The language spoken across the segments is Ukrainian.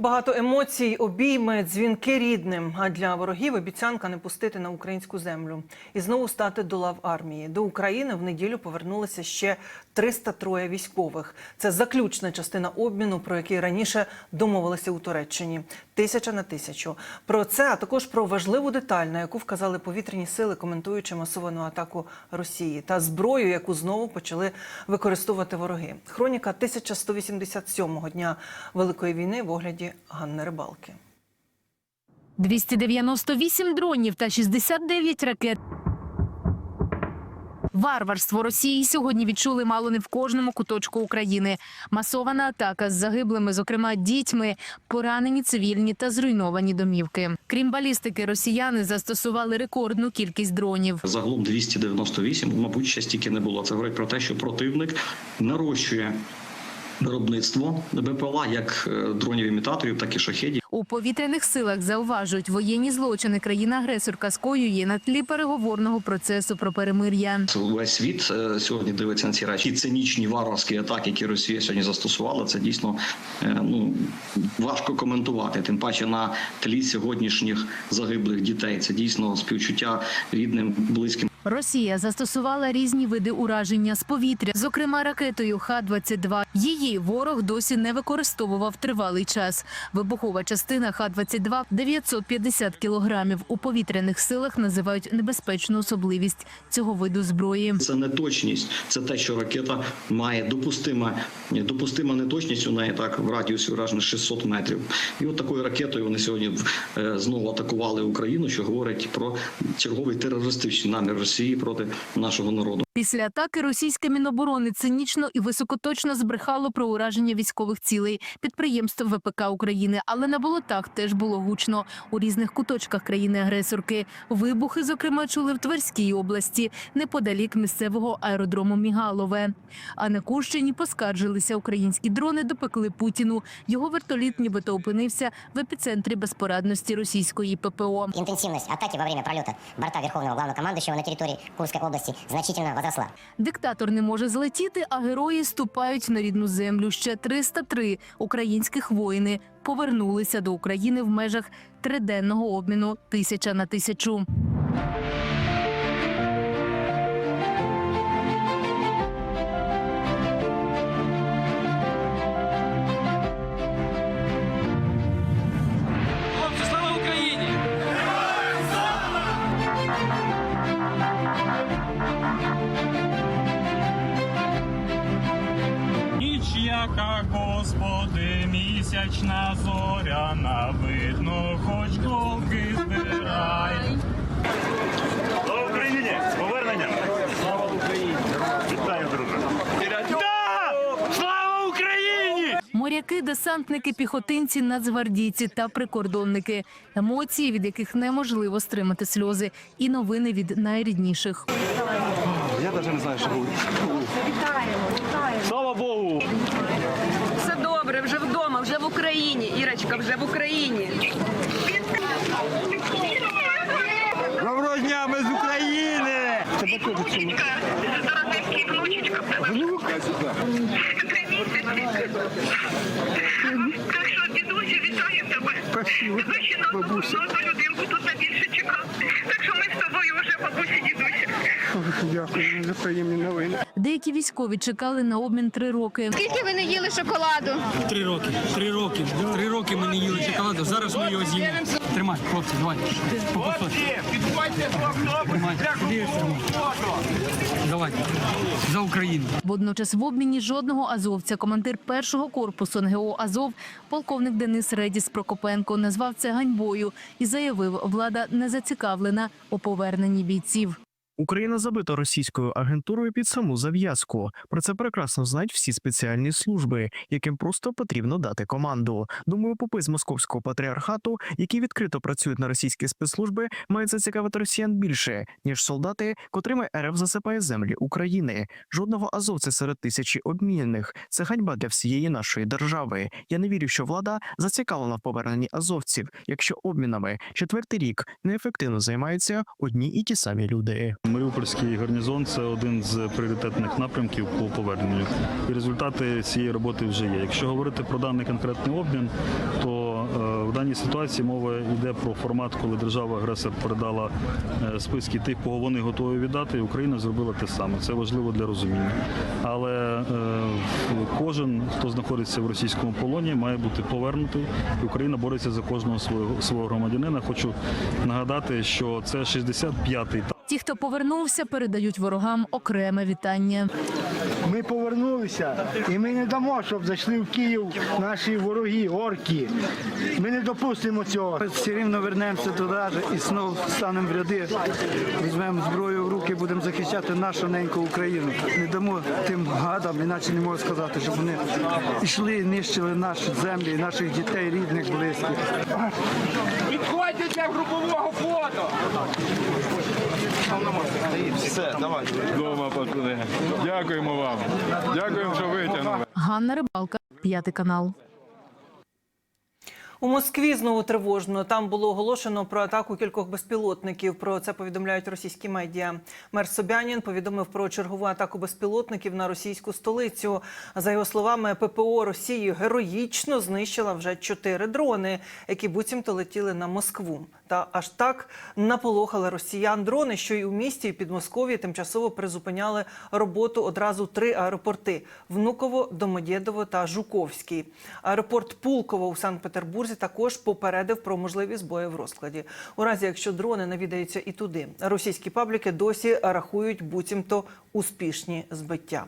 Багато емоцій, обійми, дзвінки рідним. А для ворогів обіцянка не пустити на українську землю і знову стати до лав армії. До України в неділю повернулися ще 303 військових. Це заключна частина обміну, про який раніше домовилися у Туреччині. Тисяча на тисячу. Про це, а також про важливу деталь, на яку вказали повітряні сили, коментуючи масовану атаку Росії та зброю, яку знову почали використовувати вороги. Хроніка 1187-го дня Великої війни в огляді Ганни Рибалки. 298 дронів та 69 ракет. Варварство Росії сьогодні відчули мало не в кожному куточку України. Масована атака з загиблими, зокрема дітьми, поранені цивільні та зруйновані домівки. Крім балістики, росіяни застосували рекордну кількість дронів. Загалом 298, мабуть, ще стільки не було. Це говорить про те, що противник нарощує виробництво БПЛА як е, дронів-імітаторів, так і шахедів. У повітряних силах зауважують, воєнні злочини країна-агресорка скоює на тлі переговорного процесу про перемир'я. Весь світ е, сьогодні дивиться на ці речі. Цинічні варварські атаки, які Росія сьогодні застосувала, це дійсно е, ну важко коментувати. Тим паче на тлі сьогоднішніх загиблих дітей. Це дійсно співчуття рідним, близьким. Росія застосувала різні види ураження з повітря, зокрема ракетою Х-22. Її ворог досі не використовував тривалий час. Вибухова частина Х-22 – 950 кілограмів. У повітряних силах називають небезпечну особливість цього виду зброї. Це неточність, це те, що ракета має допустима, допустима неточність у неї так в радіусі ураження 600 метрів. І от такою ракетою вони сьогодні е, знову атакували Україну, що говорить про черговий терористичний намір Росії проти нашого народу. Після атаки російське міноборони цинічно і високоточно збрехало про ураження військових цілей підприємств ВПК України. Але на болотах теж було гучно у різних куточках країни-агресорки. Вибухи, зокрема, чули в Тверській області, неподалік місцевого аеродрому Мігалове. А на Курщині поскаржилися українські дрони допекли Путіну. Його вертоліт нібито опинився в епіцентрі безпорадності російської ППО. Интенсивность атаки во время пролета борта Верховного Главнокомандующего на территории Курской области значительно возросла. Диктатор не може злетіти, а герої ступають на рідну землю. Ще 303 українських воїни повернулися до України в межах триденного обміну тисяча на тисячу. Яка, Господи, місячна зоряна, видно, хоч голки збирай. Слава Україні! З Поверненням! Слава Україні! Вітаю, друже! Слава Україні! Моряки, десантники, піхотинці, нацгвардійці та прикордонники. Емоції, від яких неможливо стримати сльози, і новини від найрідніших. Я навіть не знаю, що вітаємо, вітаємо! Слава Богу! Добре, вже вдома, вже в Україні. Ірочка, вже в Україні. Доброго дня, ми з України! Так що, дідусю, вітаю тебе. Спасибо, бабуся. на людинку тут на більше чекав. Так що ми з тобою вже бабусі. Дякую за приємні новини. Деякі військові чекали на обмін три роки. Скільки ви не їли шоколаду? Три роки, три роки, три роки ми не їли шоколаду, зараз ми його з'їмо. Тримай, хлопці, давай. По. Тримай, сюди. Давайте, за Україну. Водночас в обміні жодного азовця командир першого корпусу НГО Азов, полковник Денис Редіс Прокопенко, назвав це ганьбою і заявив, влада не зацікавлена у поверненні бійців. Україна забита російською агентурою під саму зав'язку. Про це прекрасно знають всі спеціальні служби, яким просто потрібно дати команду. Думаю, попи з московського патріархату, які відкрито працюють на російські спецслужби, мають зацікавити росіян більше ніж солдати, котрими РФ засипає землі України. Жодного азовця серед тисячі обмінених. Це ганьба для всієї нашої держави. Я не вірю, що влада зацікавлена в поверненні азовців, якщо обмінами четвертий рік неефективно займаються одні і ті самі люди. Маріупольський гарнізон це один з пріоритетних напрямків по поверненню. І результати цієї роботи вже є. Якщо говорити про даний конкретний обмін, то е, в даній ситуації мова йде про формат, коли держава-агресор передала е, списки тих, кого вони готові віддати, і Україна зробила те саме. Це важливо для розуміння. Але е, кожен, хто знаходиться в російському полоні, має бути повернутий, і Україна бореться за кожного свого громадянина. Хочу нагадати, що це 65-й Ті, хто повернувся, передають ворогам окреме вітання. Ми повернулися, і ми не дамо, щоб зайшли в Київ наші вороги, орки. Ми не допустимо цього. Все рівно вернемося туди і знову станемо в ряди, візьмемо зброю в руки, будемо захищати нашу неньку Україну. Не дамо тим гадам, іначе не можу сказати, щоб вони йшли і нищили наші землі, наших дітей, рідних, близьких. Підходьте для групового фото. Все, давай. Дома пацани. Дякуємо вам. Дякуємо, що витягнули. Ганна Рибалка, п'ятий канал. У Москві знову тривожно. Там було оголошено про атаку кількох безпілотників. Про це повідомляють російські медіа. Мер Собянін повідомив про чергову атаку безпілотників на російську столицю. За його словами, ППО Росії героїчно знищила вже чотири дрони, які буцімто летіли на Москву. Та аж так наполохали росіян дрони, що й у місті і Підмосков'ї тимчасово призупиняли роботу одразу три аеропорти: Внуково, Домодєдово та Жуковський. Аеропорт Пулково у Санкт-Петербурзі також попередив про можливі збої в розкладі. У разі, якщо дрони навідаються і туди, російські пабліки досі рахують буцімто успішні збиття.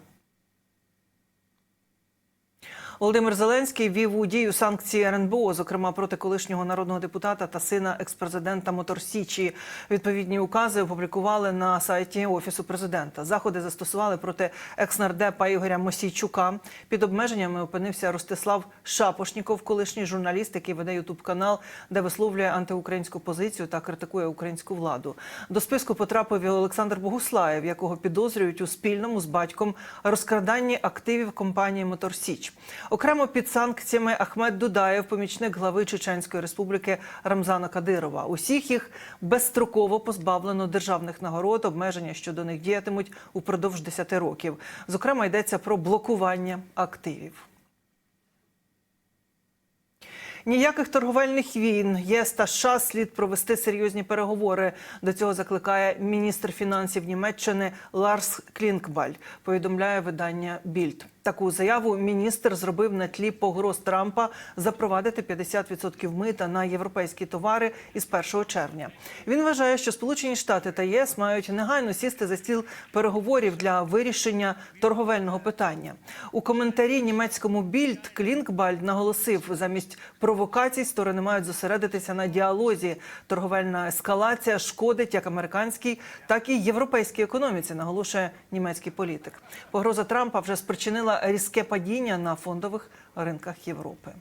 Володимир Зеленський ввів у дію санкції РНБО, зокрема проти колишнього народного депутата та сина експрезидента Моторсічі. Відповідні укази опублікували на сайті офісу президента. Заходи застосували проти екснардепа Ігоря Мосійчука. Під обмеженнями опинився Ростислав Шапошніков, колишній журналіст, який веде ютуб канал, де висловлює антиукраїнську позицію та критикує українську владу. До списку потрапив і Олександр Богуслаєв, якого підозрюють у спільному з батьком розкраданні активів компанії Моторсіч. Окремо під санкціями Ахмед Дудаєв, помічник глави Чеченської республіки Рамзана Кадирова. Усіх їх безстроково позбавлено державних нагород, обмеження щодо них діятимуть упродовж 10 років. Зокрема, йдеться про блокування активів. Ніяких торговельних війн єС та США слід провести серйозні переговори. До цього закликає міністр фінансів Німеччини Ларс Клінкбаль. Повідомляє видання Більд. Таку заяву міністр зробив на тлі погроз Трампа запровадити 50% мита на європейські товари із 1 червня. Він вважає, що Сполучені Штати та ЄС мають негайно сісти за стіл переговорів для вирішення торговельного питання. У коментарі німецькому більд Клінкбаль наголосив, замість провокацій сторони мають зосередитися на діалозі. Торговельна ескалація шкодить як американській, так і європейській економіці, наголошує німецький політик. Погроза Трампа вже спричинила різке падіння на фондових ринках Європи.